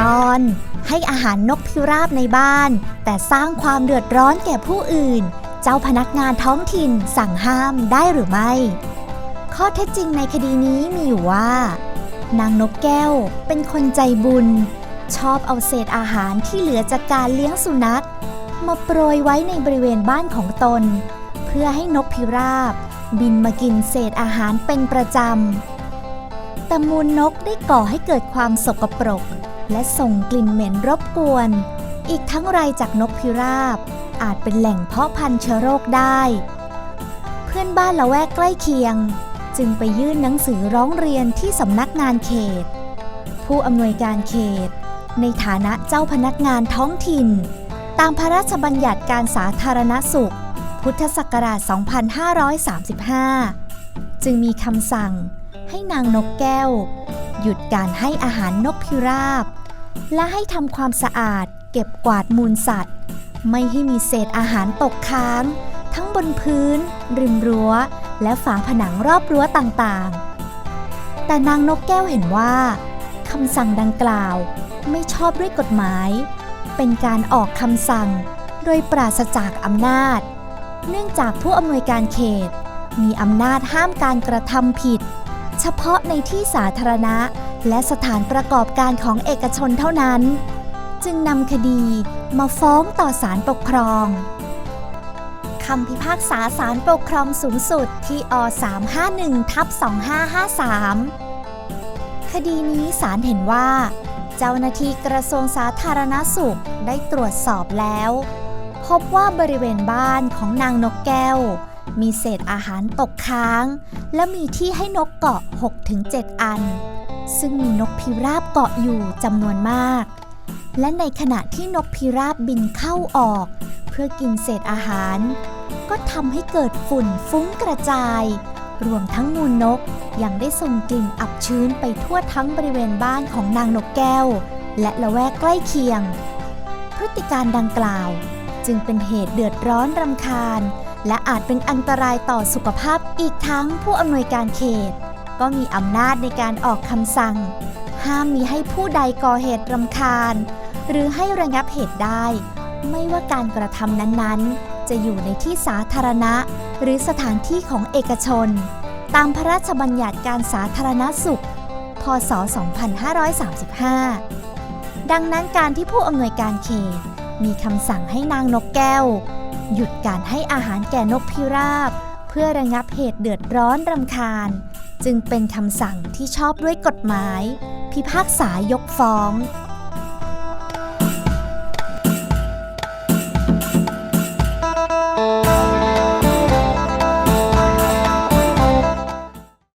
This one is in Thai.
ตอนให้อาหารนกพิราบในบ้าน แต่สร้างความเดือดร้อนแก่ผู้อื่น เจ้าพนักงานท้องถิ่นสั่งห้ามได้หรือไม่ ข้อเท็จจริงในคดีนี้มีอยู่ว่า นางนกแก้วเป็นคนใจบุญ ชอบเอาเศษอาหารที่เหลือจากการเลี้ยงสุนัขมาโปรยไว้ในบริเวณบ้านของตน พื่อให้นกพิราบ บินมากินเศษอาหารเป็นประจำ แต่มูลนกได้ก่อให้เกิดความสกปรก และส่งกลิ่นเหม็นรบกวน อีกทั้งไรจากนกพิราบ อาจเป็นแหล่งเพาะพันธุ์เชื้อโรคได้ เพื่อนบ้านละแวกใกล้เคียง จึงไปยื่นหนังสือร้องเรียนที่สำนักงานเขต ผู้อำนวยการเขต ในฐานะเจ้าพนักงานท้องถิ่น ตามพระราชบัญญัติการสาธารณสุข พุทธศักราช 2535 จึงมีคำสั่งให้นางนกแก้ว หยุดการให้อาหารนกพิราบ และให้ทำความสะอาดเก็บกวาดมูลสัตว์ ไม่ให้มีเศษอาหารตกค้าง ทั้งบนพื้น ริมรั้ว และฝาผนังรอบรั้วต่างๆ แต่นางนกแก้วเห็นว่าคำสั่งดังกล่าวไม่ชอบด้วยกฎหมาย เป็นการออกคำสั่งโดยปราศจากอำนาจ เนื่องจากผู้อำนวยการเขต มีอำนาจห้ามการกระทำผิด เฉพาะในที่สาธารณะ และสถานประกอบการของเอกชนเท่านั้น จึงนำคดีมาฟ้องต่อศาลปกครองคำพิพากษาศาลปกครองสูงสุดที่อ351ทับ2553 คดีนี้ศาลเห็นว่า เจ้าหน้าที่กระทรวงสาธารณสุขได้ตรวจสอบแล้ว พบว่าบริเวณบ้านของนางนกแก้ว มีเศษอาหารตกค้าง และมีที่ให้นกเกาะ 6-7 อัน ซึ่งมีนกพิราบเกาะอยู่จำนวนมาก และในขณะที่นกพิราบบินเข้าออก เพื่อกินเศษอาหาร ก็ทำให้เกิดฝุ่นฟุ้งกระจาย รวมทั้งมูลนกยังได้ส่งกลิ่นอับชื้นไปทั่วทั้งบริเวณบ้านของนางนกแก้ว และละแวกใกล้เคียง พฤติการดังกล่าว จึงเป็นเหตุเดือดร้อนรำคาญ และอาจเป็นอันตรายต่อสุขภาพอีกทั้งผู้อำนวยการเขต ก็มีอำนาจในการออกคำสั่ง ห้ามมีให้ผู้ใดก่อเหตุรำคาญ หรือให้ระงับเหตุได้ ไม่ว่าการกระทำนั้นๆ จะอยู่ในที่สาธารณะ หรือสถานที่ของเอกชน ตามพระราชบัญญัติการสาธารณสุข พศ 2535 ดังนั้นการที่ผู้อำนวยการเขต มีคำสั่งให้นางนกแก้ว หยุดการให้อาหารแก่นกพิราบ เพื่อระงับเหตุเดือดร้อนรำคาญ จึงเป็นคำสั่งที่ชอบด้วยกฎหมาย พิพากษายกฟ้อง